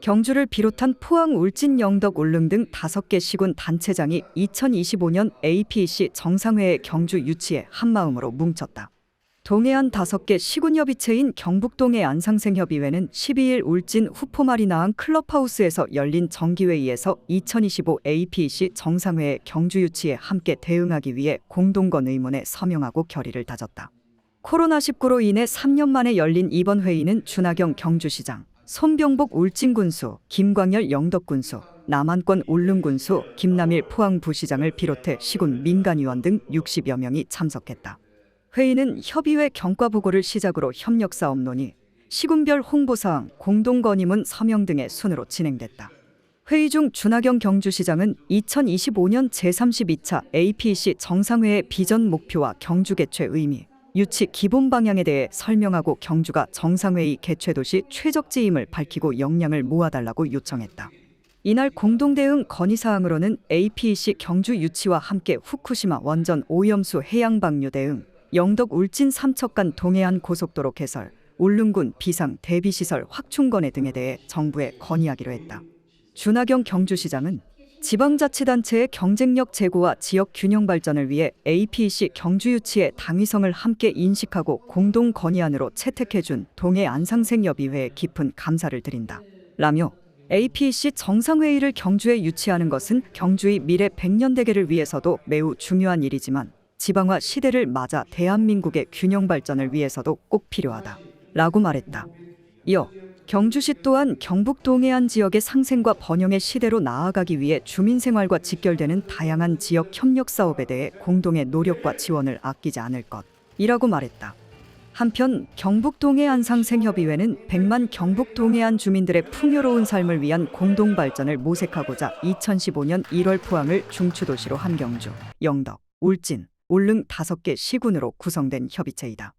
경주를 비롯한 포항, 울진, 영덕, 울릉 등 다섯 개 시군 단체장이 2025년 APEC 정상회의 경주 유치에 한마음으로 뭉쳤다. 동해안 다섯 개 시군협의체인 경북동해 안상생협의회는 12일 울진 후포마리나항 클럽하우스에서 열린 정기회의에서 2025 APEC 정상회의 경주 유치에 함께 대응하기 위해 공동건 의문에 서명하고 결의를 다졌다. 코로나19로 인해 3년 만에 열린 이번 회의는 준하경 경주시장, 손병복 울진군수, 김광열 영덕군수, 남한권 울릉군수, 김남일 포항부시장을 비롯해 시군 민간위원 등 60여 명이 참석했다. 회의는 협의회 경과 보고를 시작으로 협력 사업 논의, 시군별 홍보사항, 공동건의문 서명 등의 순으로 진행됐다. 회의 중 준하경 경주시장은 2025년 제32차 APEC 정상회의 비전 목표와 경주 개최 의미, 유치 기본 방향에 대해 설명하고 경주가 정상회의 개최 도시 최적지임을 밝히고 역량을 모아달라고 요청했다. 이날 공동대응 건의사항으로는 APEC 경주 유치와 함께 후쿠시마 원전 오염수 해양 방류 대응, 영덕 울진 삼척간 동해안 고속도로 개설, 울릉군 비상 대비시설 확충건해 등에 대해 정부에 건의하기로 했다. 준하경 경주시장은 지방자치단체의 경쟁력 제고와 지역 균형 발전을 위해 APEC 경주 유치의 당위성을 함께 인식하고 공동 건의안으로 채택해준 동해 안상생협의회에 깊은 감사를 드린다. 라며 APEC 정상회의를 경주에 유치하는 것은 경주의 미래 100년 대계를 위해서도 매우 중요한 일이지만 지방화 시대를 맞아 대한민국의 균형 발전을 위해서도 꼭 필요하다. 라고 말했다. 이어 경주시 또한 경북 동해안 지역의 상생과 번영의 시대로 나아가기 위해 주민 생활과 직결되는 다양한 지역 협력 사업에 대해 공동의 노력과 지원을 아끼지 않을 것이라고 말했다. 한편 경북 동해안 상생협의회는 100만 경북 동해안 주민들의 풍요로운 삶을 위한 공동 발전을 모색하고자 2015년 1월 포항을 중추도시로 한 경주, 영덕, 울진, 울릉 다섯 개 시군으로 구성된 협의체이다.